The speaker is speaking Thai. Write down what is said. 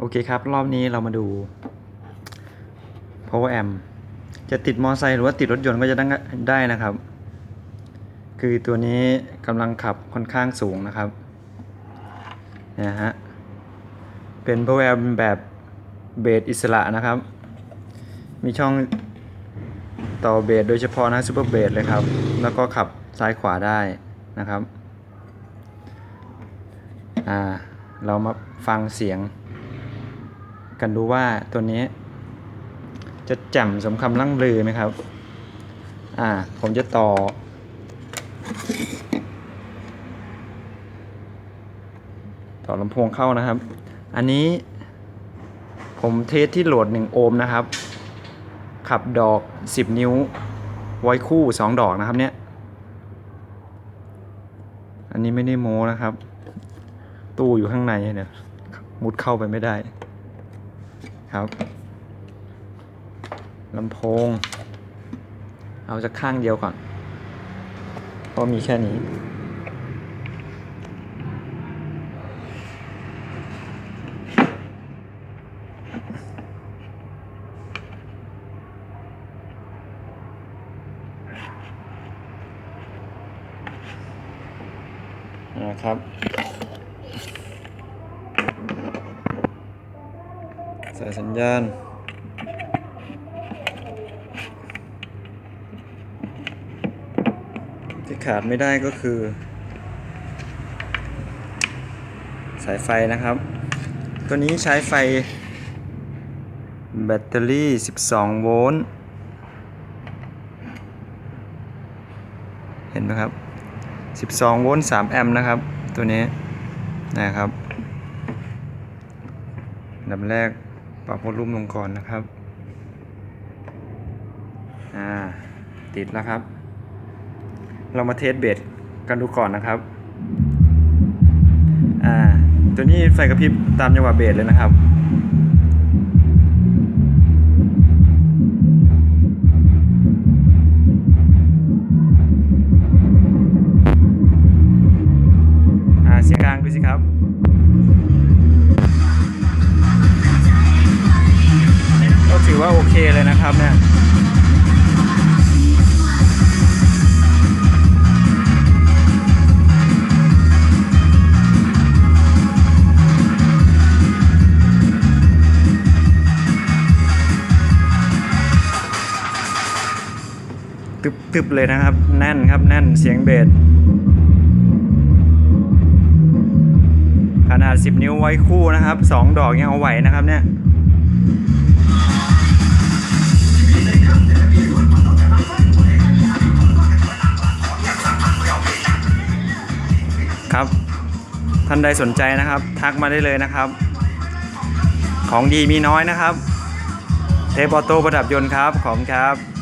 โอเคครับ รอบนี้เรามาดู power amp จะติดมอเตอร์ไซค์หรือว่าติดรถยนต์ก็จะได้ได้นะครับ คือตัวนี้กำลังขับค่อนข้างสูงนะครับนยฮะเป็น power amp แบบเบสอิสระนะครับ มีช่องต่อเบสโดยเฉพาะนะซูเปอร์เบสเลยครับ แล้วก็ขับซ้ายขวาได้นะครับ อ่า เรามาฟังเสียง กันดูว่าตัวนี้ จะแจ่มสมคำล่ำลือไหมครับ อ่า ผมจะต่อ ต่อลำโพงเข้านะครับ อันนี้ผมเทสที่โหลด 1 โอห์มนะครับ ขับดอก 10 นิ้ว ไว้คู่ 2 ดอกนะครับเนี่ย อันนี้ไม่ได้โม้นะครับ ตู้อยู่ข้างในเนี่ย มุดเข้าไปไม่ได้ ครับลำโพง เอาจากข้างเดียวก่อนเพราะมีแค่นี้ นะครับ สายสัญญาณที่ขาดไม่ได้ก็คือ สายไฟนะครับ ตัวนี้ใช้ไฟ แบตเตอรี่ 12 โวลต์เห็นไหมครับ 12 โวลต์ 3 แอมป์นะครับ ตัวนี้นะครับอันดับแรก ปรับวอลลุ่มลงก่อนนะครับ อ่า ติดแล้วครับ เรามาเทสเบสกันดูก่อนนะครับ อ่า ตัวนี้ไฟกระพริบตามจังหวะเบสเลยนะครับ นะครับเนี่ยตึบๆเลยนะครับ แน่นครับแน่นเสียงเบสขนาด 10 นิ้วไว้คู่นะครับ 2 ดอกยังเอาไหวนะครับเนี่ย ท่านใดสนใจนะครับ ทักมาได้เลยนะครับ ของดีมีน้อยนะครับ เทปออโต้ประดับยนต์ครับ ขอบคุณครับ